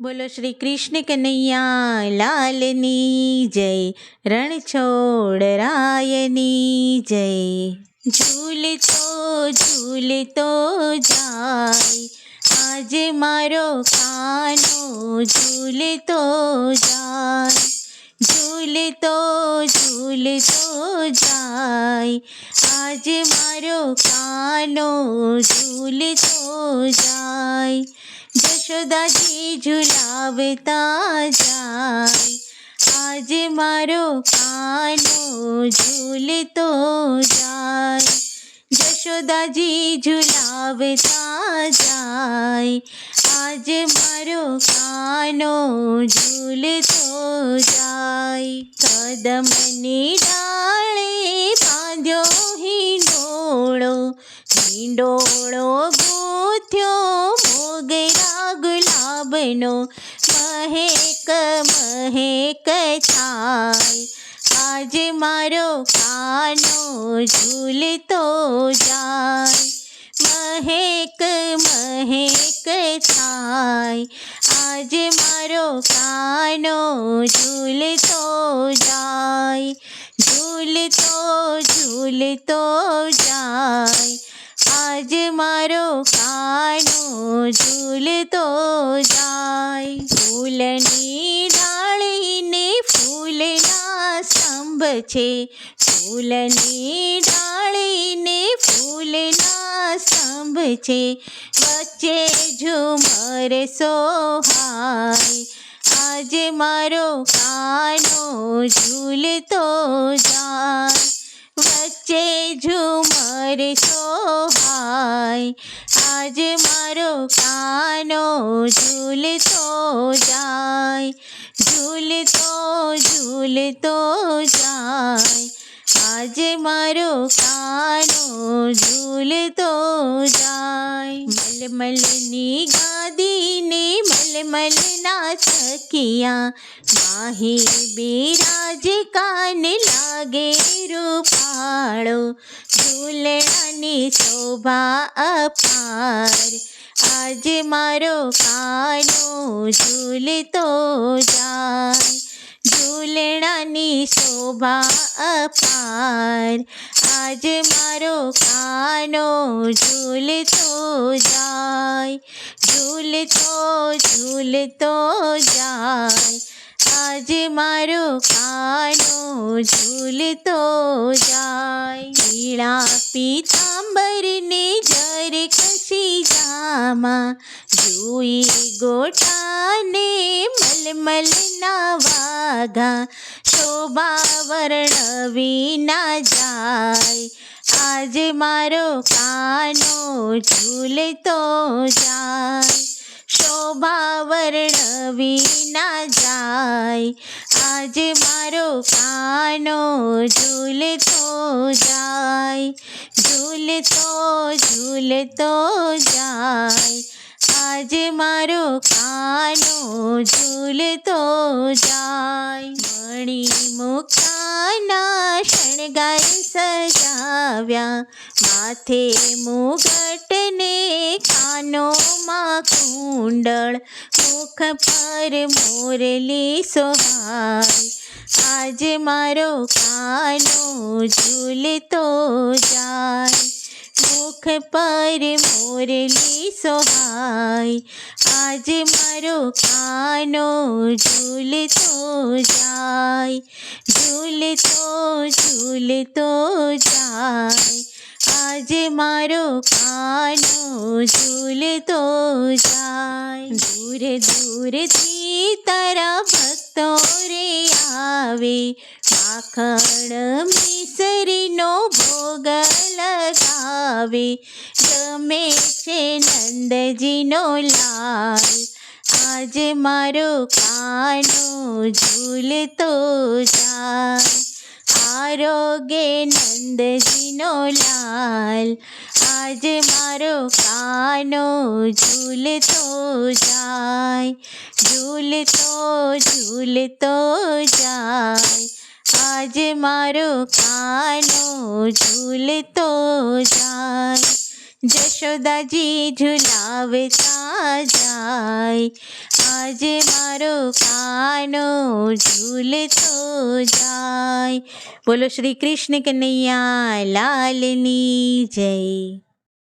બોલો શ્રી કૃષ્ણ કનૈયા, લાલની જય રણછોડરાયની જય. ઝૂલતો ઝૂલતો જાય, આજે મારો કાનો ઝૂલતો જાય. ઝૂલતો ઝૂલતો જાય, આજે મારો કાનો ઝૂલતો જાય. જશોદાજી ઝુલાવતા જાય આજે મારો કાનો ઝૂલતો જાય જશોદાજી ઝુલાવતા જાય આજે મારો કાનો ઝૂલતો જાય કદમની ગુલાબનો મહેક મહેક થાય આજ મારો કાનો ઝૂલતો જાય. મહેક મહેક થાય આજ મારો કાનો ઝૂલતો જાય. ઝૂલતો ઝૂલતો જાય. આજે મારો કાનો ઝૂલતો જાય. ફૂલની ડાળીને ફૂલના સ્તંભ છે. ફૂલની ડાળીને ફૂલના સ્તંભ છે. વચ્ચે ઝુમર સોહાય. આજે મારો કાનો ઝૂલતો જાય. વચ્ચે ઝુમર સોહાય આજે મારો કાનો ઝૂલતો જાય ઝૂલતો ઝૂલતો જાય આજે મારો કાનો ઝૂલતો જાય મલમલની ગાદીને મલમલના થકિયા માહી બિરાજ કાન લાગે રૂપાળો. ઝૂલણાની શોભા અપાર. આજે મારો કાનો ઝૂલતો જાય. ઝૂલણાની શોભા અપાર. આજે મારો કાનો ઝૂલતો જાય, ઝૂલતો ઝૂલતો જાય. આજે મારો કાનો ઝૂલતો જાય. પીળા પીતાંબરને જર ખસી જામાં જોઈ ગોટાને મલમલના વાઘા, શોભા વર્ણવી ના જાય. આજે મારો કાનો ઝૂલતો જાય, શોભા વર્ણવી ના જાય. આજે મારો કાનો ઝૂલતો જાય, ઝૂલતો ઝૂલતો જાય. આજે મારો કાનો ઝૂલતો જાય. મણી મુક્તાના શણગાર સજાવ્યા. માથે મુગટને કાનોમાં કુંડળ, મુખ પર મોરલી સોહાય આજે મારો કાનો ઝૂલતો જાય. મુખ પર મોરલી સોહાય આજે મારો કાનો ઝૂલતો જાય. ઝૂલતો ઝૂલતો જાય. આજે મારો કાનો ઝૂલતો જાય. દૂર, દૂરથી તારા ભક્તો રે આવે. માખણ મિસરીનો ભોગ લગાવે ગમે છે નંદજીનો લાલ, આજ મારો કાનો ઝૂલતો જાય. આરોગે નંદજીનો લાલ, આજ મારો કાનો ઝૂલતો જાય. ઝૂલતો ઝૂલતો જાય. આજે મારો કાનો ઝૂલતો જાય. જશોદાજી ઝુલાવતા જાય. આજે મારો કાનો ઝૂલતો જાય. બોલો શ્રી કૃષ્ણ કનૈયા લાલની જય.